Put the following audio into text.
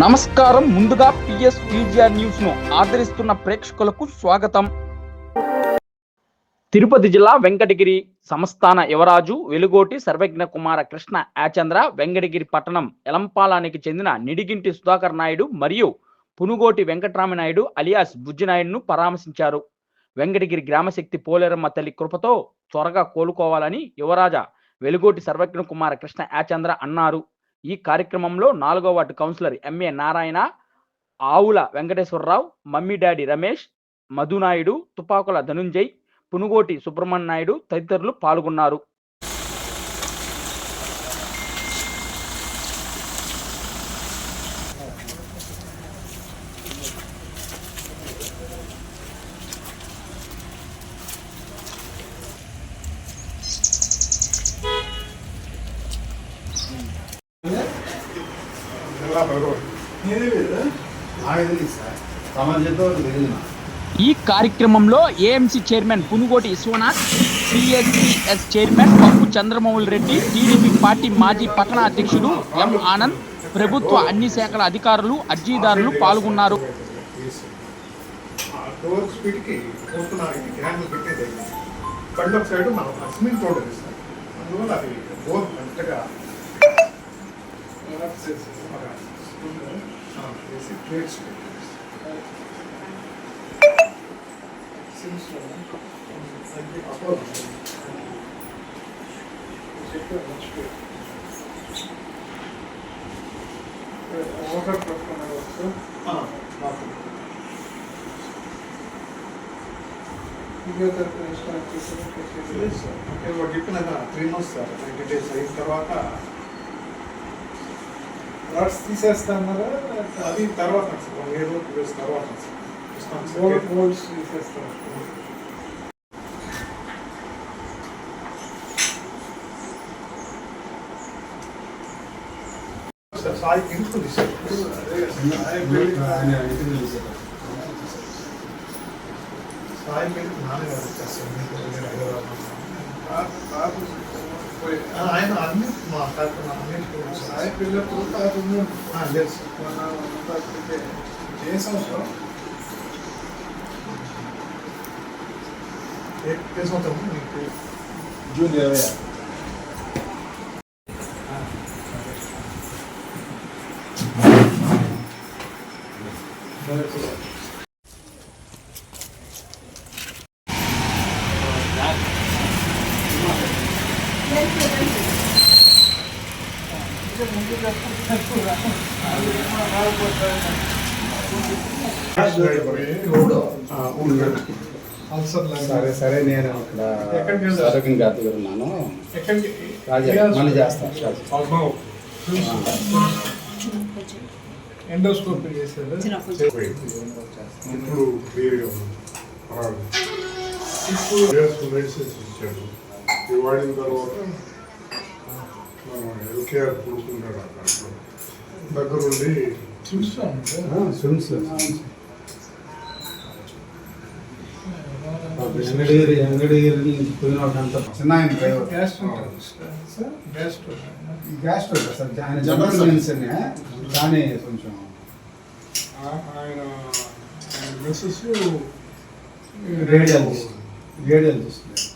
నమస్కారం. ముందుగా PS VGR న్యూస్ను ఆదరిస్తున్న ప్రేక్షకులకు స్వాగతం. తిరుపతి జిల్లా వెంకటగిరి సంస్థాన యువరాజు వెలుగోటి సర్వజ్ఞ కుమార కృష్ణ యాచంద్ర వెంకటగిరి పట్టణం ఎలంపాలానికి చెందిన నిడిగింటి సుధాకర్ నాయుడు మరియు పునుగోటి వెంకటరామనాయుడు అలియాస్ బుజ్జినాయుడును పరామర్శించారు. వెంకటగిరి గ్రామశక్తి పోలేరమ్మ తల్లి కృపతో త్వరగా కోలుకోవాలని యువరాజ వెలుగోటి సర్వజ్ఞ కుమార కృష్ణ యాచంద్ర అన్నారు. ఈ కార్యక్రమంలో నాలుగో ward councillor MA Narayana Avula Venkateswararao mummy daddy Ramesh Madhunaidu Tupakula Dhanunjay Punugoti Subrahmanya Naidu తదితరులు పాల్గొన్నారు. ఈ కార్యక్రమంలో AMC chairman Punugoti Viswanath CSCS chairman Pappu Chandramouli Reddy TDP party మాజీ పట్టణ అధ్యక్షుడు ఎం ఆనంద్ ప్రభుత్వ అన్ని శాఖల అధికారులు అర్జీదారులు పాల్గొన్నారు. డోర్ స్పీడ్కి వేసి ప్లేట్స్ వాటర్ చెప్పిన three months sir ninety days అయిన తర్వాత రాడ్స్ తీసేస్తామన్నారా అది తర్వాత వన్ ఇయర్ టూ ఇయర్స్ తర్వాత గోల్డ్ గోల్డ్స్ తీసేస్తారు సార్ సాయి సార్ సాయి నాన్నగారు దగ్గర హైదరాబాద్ ఆయన అన్ని మా తరఫున అన్నింటికి సాయి పిల్లప్పుడు లేదు సార్ ఏ సంవత్సరం? ఏ సంవత్సరం? మీకు జూన్ ఇరవై ఆరు. సరే సరే నేను అక్కడ ఆరోగ్యం గారి ఉన్నాను. రాజా మళ్ళీ చేస్తాను ఎండోస్కోపీ చేశారు ఇప్పుడు క్లియర్గా ఇప్పుడు మెడిసిన్స్ ఇచ్చాడు వాడిన తర్వాత ఎల్కేఆర్ కూడుకున్నాడు అక్కడ దగ్గరుండి చూస్తాను స్విమ్స్ ఎంగడేరి వాళ్ళంతా చిన్న ఆయన డ్రైవర్ గ్యాస్ గ్యాస్ సార్ ఆయన జనరల్ కానీ కొంచెం ఆయన మిస్సెస్ రేడియల్ రేడియల్ చూస్తుంది